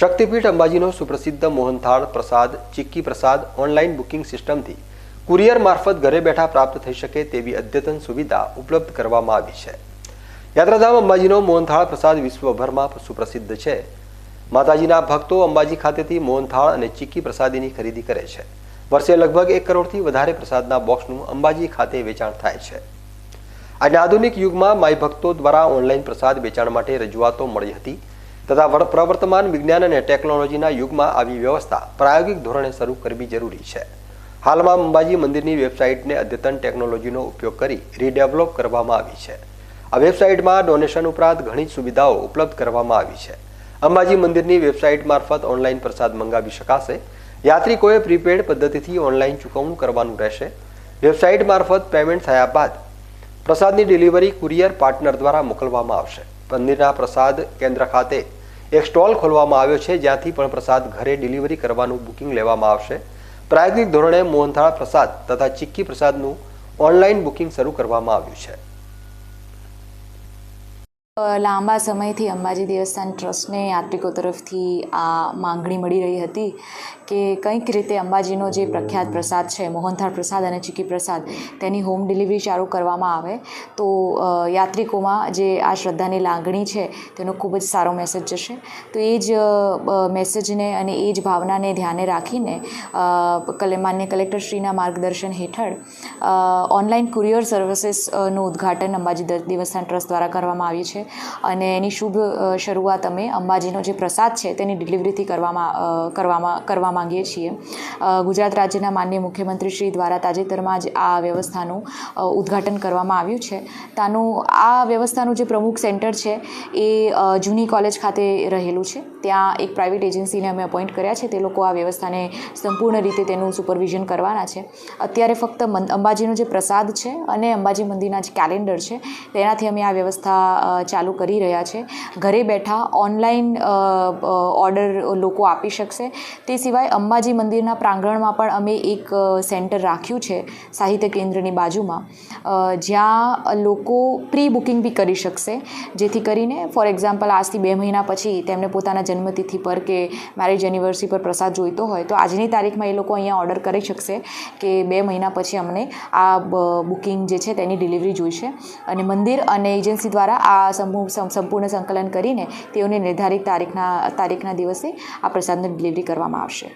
શક્તિપીઠ અંબાજીનો સુપ્રસિદ્ધ મોહનથાળ પ્રસાદ, ચિક્કી પ્રસાદ online booking સિસ્ટમથી courier મારફત ઘરે બેઠા પ્રાપ્ત થઈ શકે તેવી અદ્યતન સુવિધા ઉપલબ્ધ કરવામાં આવી છે. યાત્રાધામ અંબાજીનો મોહનથાળ પ્રસાદ વિશ્વભરમાં સુપ્રસિદ્ધ છે. માતાજીના ભક્તો અંબાજી ખાતેથી મોહનથાળ અને ચિક્કી પ્રસાદીની ખરીદી કરે છે. વર્ષે લગભગ એક કરોડથી વધારે પ્રસાદના બોક્સનું અંબાજી ખાતે વેચાણ થાય છે. આજના આધુનિક યુગમાં માય ભક્તો દ્વારા ઓનલાઈન પ્રસાદ વેચાણ માટે રજૂઆતો મળી હતી. તથા વર- પ્રવર્તમાન વિજ્ઞાન અને ટેકનોલોજીના યુગમાં આવી વ્યવસ્થા પ્રાયોગિક ધોરણે શરૂ કરવી જરૂરી છે. હાલમાં અંબાજી મંદિરની વેબસાઇટને અદ્યતન ટેકનોલોજીનો ઉપયોગ કરી રીડેવલપ કરવામાં આવી છે. આ વેબસાઇટમાં ડોનેશન ઉપરાંત ઘણી સુવિધાઓ ઉપલબ્ધ કરવામાં આવી છે. અંબાજી મંદિરની વેબસાઇટ મારફત ઓનલાઈન પ્રસાદ મંગાવી શકાશે. યાત્રિકોએ પ્રીપેડ પદ્ધતિથી ઓનલાઈન ચૂકવણું કરવાનું રહેશે. વેબસાઇટ મારફત પેમેન્ટ થયા બાદ પ્રસાદની ડિલિવરી કુરિયર પાર્ટનર દ્વારા મોકલવામાં આવશે. મંદિરના પ્રસાદ કેન્દ્ર ખાતે એક સ્ટોલ ખોલવામાં આવ્યો છે, જ્યાંથી પણ પ્રસાદ ઘરે ડિલિવરી કરવાનું બુકિંગ લેવામાં આવશે. પ્રાયોગિક ધોરણે મોહનથાળ પ્રસાદ તથા ચિક્કી પ્રસાદનું ઓનલાઈન બુકિંગ શરૂ કરવામાં આવ્યું છે. લાંબા સમયથી અંબાજી દેવસ્થાન ટ્રસ્ટને યાત્રિકો તરફથી આ માંગણી મળી રહી હતી કે કંઈક રીતે અંબાજીનો જે પ્રખ્યાત પ્રસાદ છે, મોહનથાળ પ્રસાદ અને ચીકી પ્રસાદ, તેની હોમ ડિલિવરી ચાલુ કરવામાં આવે. તો યાત્રિકોમાં જે આ શ્રદ્ધાની લાગણી છે, તેનો ખૂબ જ સારો મેસેજ જશે. તો એ જ મેસેજને અને એ જ ભાવનાને ધ્યાને રાખીને માન્ય કલેક્ટરશ્રીના માર્ગદર્શન હેઠળ ઓનલાઈન કુરિયર સર્વિસીસનું ઉદ્ઘાટન અંબાજી દેવસ્થાન ટ્રસ્ટ દ્વારા કરવામાં આવ્યું છે. અને એની શુભ શરૂઆત અમે અંબાજીનો જે પ્રસાદ છે તેની ડિલિવરીથી કરવામાં કરવામાં, કરવા માંગીએ છીએ. ગુજરાત રાજ્યના માન્ય મુખ્યમંત્રી શ્રી દ્વારા તાજેતરમાં જ આ વ્યવસ્થાનું ઉદ્ઘાટન કરવામાં આવ્યું છે. તાનું, આ વ્યવસ્થાનું જે પ્રમુખ સેન્ટર છે એ જૂની કોલેજ ખાતે રહેલું છે. ત્યાં એક પ્રાઇવેટ એજન્સીને અમે અપોઇન્ટ કર્યા છે. તે લોકો આ વ્યવસ્થાને સંપૂર્ણ રીતે તેનું સુપરવિઝન કરવાના છે. અત્યારે ફક્ત અંબાજીનો જે પ્રસાદ છે અને અંબાજી મંદિરના જે કેલેન્ડર છે, તેનાથી અમે આ વ્યવસ્થા ચાલુ કરી રહ્યા છે. ઘરે બેઠા ઓનલાઈન ઓર્ડર લોકો આપી શકશે. તે સિવાય અંબાજી મંદિરના પ્રાંગણમાં પણ અમે એક સેન્ટર રાખ્યું છે સાહિત્ય કેન્દ્રની બાજુમાં. જ્યાં લોકો પ્રી બુકિંગ બી કરી શકશે. જેથી કરીને ફોર એક્ઝામ્પલ આજથી બે મહિના પછી તેમને પોતાના જન્મતિથિ પર કે મેરેજ એનિવર્સરી પર પ્રસાદ જોઈતો હોય, તો આજની તારીખમાં એ લોકો અહીંયા ઓર્ડર કરી શકશે કે બે મહિના પછી અમને આ બુકિંગ જે છે તેની ડિલિવરી જોઈશે. અને મંદિર અને એજન્સી દ્વારા આ સંપૂર્ણ સંકલન કરીને તેઓને નિર્ધારિત તારીખના તારીખના દિવસે આ પ્રસાદની ડિલિવરી કરવામાં આવશે.